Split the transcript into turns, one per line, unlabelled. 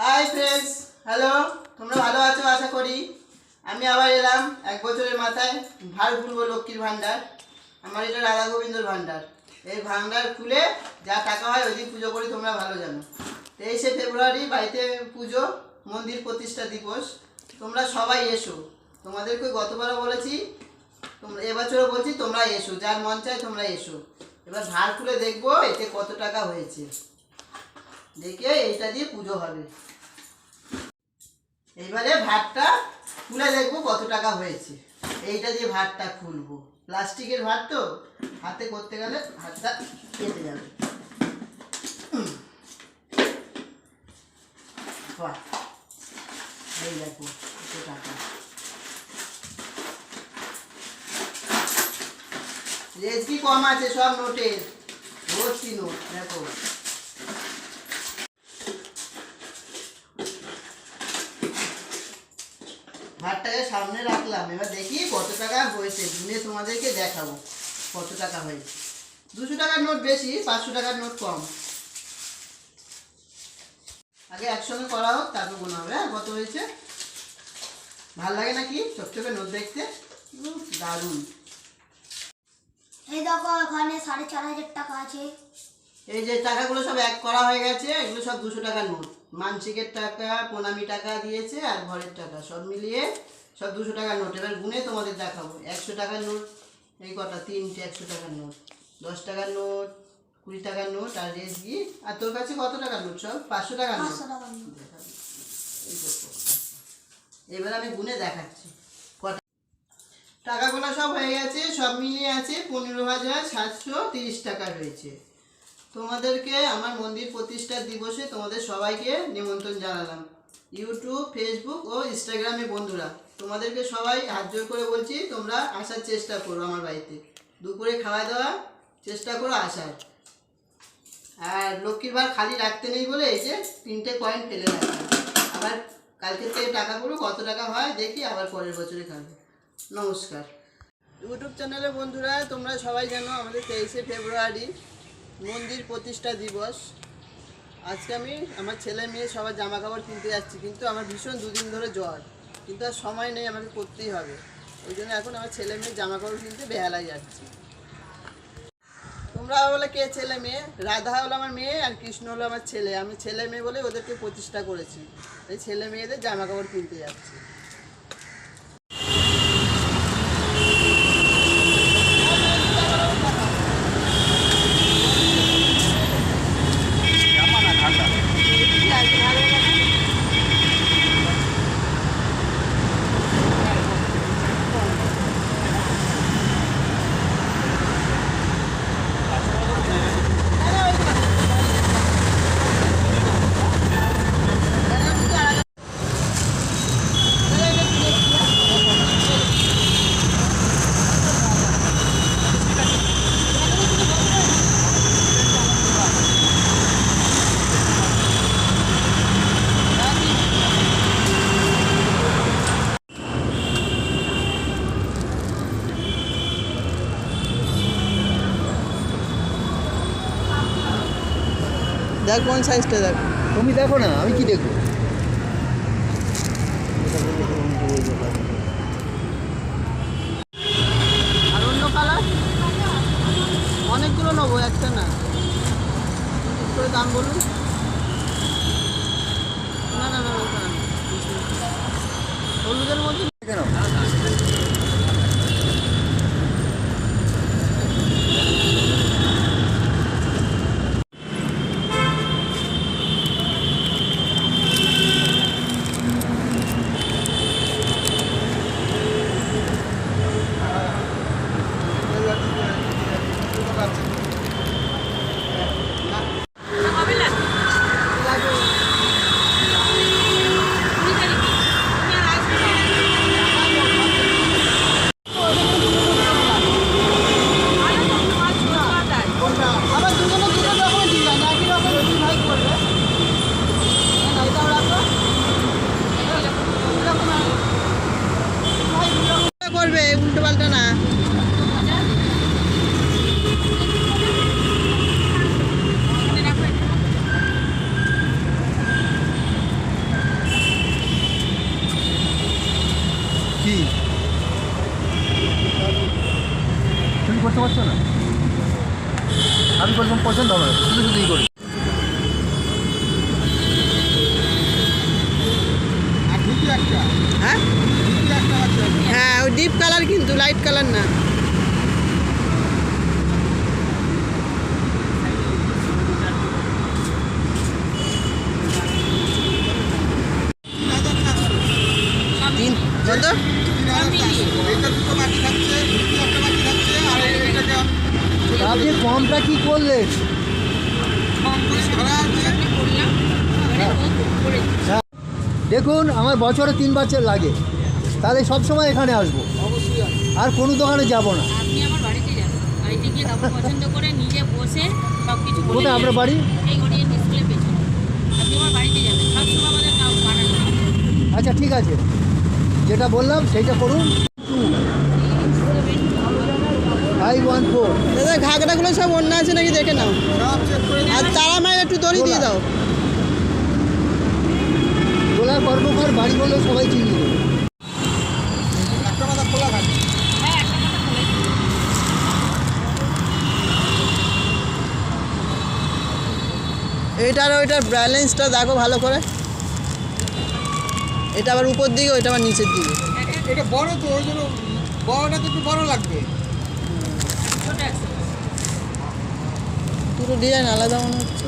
Hi friends hello তোমরা ভালো আছো আশা করি? আমি আবার এলাম এক বছরের মাথায় ভার খুলবো লক্ষ্মীর ভাণ্ডার। আমার এটা রাধা গোবিন্দর ভাণ্ডার। এই ভাণ্ডার খুলে যা টাকা হয় ওই পুজো করি, তোমরা ভালো জানো। তেইশে ফেব্রুয়ারি বাড়িতে পুজো, মন্দির প্রতিষ্ঠা দিবস। তোমরা সবাই এসো। তোমাদেরকে গতবারও বলেছি, তোমরা এবছরও বলছি তোমরা এসো। যার মন চায় তোমরা এসো। এবার ভার খুলে দেখব এতে কত টাকা হয়েছে। দেখে এইটা দিয়ে পুজো হবে। এইবারে ভাতটা খুলে দেখব কত টাকা হয়েছে। এইটা দিয়ে ভাতটা খুলবো। প্লাস্টিকের ভাত তো, হাতে করতে গেলে হাতটা কেটে যাবে। এই দেখো কত টাকা। রেসকি কম আছে সব নোটের? ভর্তি নোট, দেখো। সামনে রাখলাম। এবার দেখি কত টাকা হয়েছে। গুনে তোমাদেরকে দেখাবো কত টাকা হয়েছে। দুশো টাকার নোট বেশি পাঁচশো টাকার নোট কম। আগে একসঙ্গে করা হোক তারপর গোনা হবে। হ্যাঁ কত হয়েছে? ভালো লাগে নাকি চকচকে নোট দেখতে? দারুণ।
এই দেখো এখানে সাড়ে চার হাজার টাকা আছে।
এই যে টাকাগুলো সব এক করা হয়ে গেছে এগুলো সব দুশো টাকার নোট। মানসিকের টাকা প্রণামী টাকা দিয়েছে আর ঘরের টাকা সব মিলিয়ে সব দুশো টাকার নোট। এবার গুনে তোমাদের দেখাবো। একশো টাকার নোট এই কটা তিনটে একশো টাকার নোট। দশ টাকার নোট কুড়ি টাকার নোট আর রেসগি আর তোর কাছে কত টাকার নোট সব? পাঁচশো টাকার নোট। এবার আমি গুনে দেখাচ্ছি। কটা? টাকাগুলো সব হয়ে গেছে সব মিলিয়ে আছে পনেরো হাজার সাতশো তিরিশ টাকা রয়েছে। তোমাদেরকে আমার মন্দির প্রতিষ্ঠার দিবসে তোমাদের সবাইকে নিমন্ত্রণ জানালাম। ইউটিউব ফেসবুক ও ইনস্টাগ্রামে বন্ধুরা। তোমাদেরকে সবাই হাত জোর করে বলছি, তোমরা আসার চেষ্টা করো আমার বাড়িতে। দুপুরে খাওয়া দাওয়া চেষ্টা করো আসার। আর লক্ষ্মীর ভার খালি রাখতে নেই বলে এই যে তিনটে কয়েন ফেলে রাখলাম আবার কালকে থেকে টাকাগুলো কত টাকা হয় দেখি আবার পরের বছরে খাব। নমস্কার। ইউটিউব চ্যানেলে বন্ধুরা, তোমরা সবাই জানো আমাদের তেইশে ফেব্রুয়ারি, মন্দির প্রতিষ্ঠা দিবস। আজকে আমি আমার ছেলে মেয়ে সবার জামা কাপড় কিনতে যাচ্ছি, কিন্তু আমার ভীষণ দুদিন ধরে জ্বর। কিন্তু আর সময় নেই, আমাকে করতেই হবে। ওই জন্য এখন আমার ছেলে মেয়ে জামা কাপড় কিনতে বেহালায় যাচ্ছি। তোমরা বলে কে ছেলে মেয়ে? রাধা হলো আমার মেয়ে আর কৃষ্ণ হলো আমার ছেলে। আমি ছেলে মেয়ে বলে ওদেরকে প্রতিষ্ঠা করেছি। এই ছেলে মেয়েদের জামা কাপড় কিনতে যাচ্ছি। দেখ কোন সাইজটা দেখ।
তুমি দেখো না আমি কি দেখব?
আর অন্য কালার অনেকগুলো নেব একটা না। করে দাম বলুন। না না না। হলুদের মধ্যে
কেন?
চিন্তা করবে, উল্টো পাল্টা না।
কি? তুমি না? আমি করলাম পছন্দ হবে শুধু শুধু করি। আপনি কমটা কি করলেন
কম করে ধরা আছে
হ্যাঁ দেখুন, আমার বছরে তিন বছর লাগে। তাহলে সব সময় এখানে আসব। আর কোনো দোকানে যাব না। কোথায় আপনার বাড়ি? আচ্ছা ঠিক আছে। যেটা বললাম, সেইটা করুন।
দাদা সব অন্য আছে নাকি দেখে নাও।
সব চেক করে
আর তারা মায়ের একটু দড়ি দিয়ে দাও।
গোলা কর্মকার বাড়ি বললে সবাই চিনি।
হ্যাঁ।
এইটার ওইটার ব্যালেন্সটা দেখো ভালো করে। এটা আবার উপর দিকে ওইটা আবার নিচের দিকে।
এটা বড় তো ওই জন্য বড়টা তো একটু বড় লাগবে।
একটা
ডিজাইন আলাদা মনে হচ্ছে।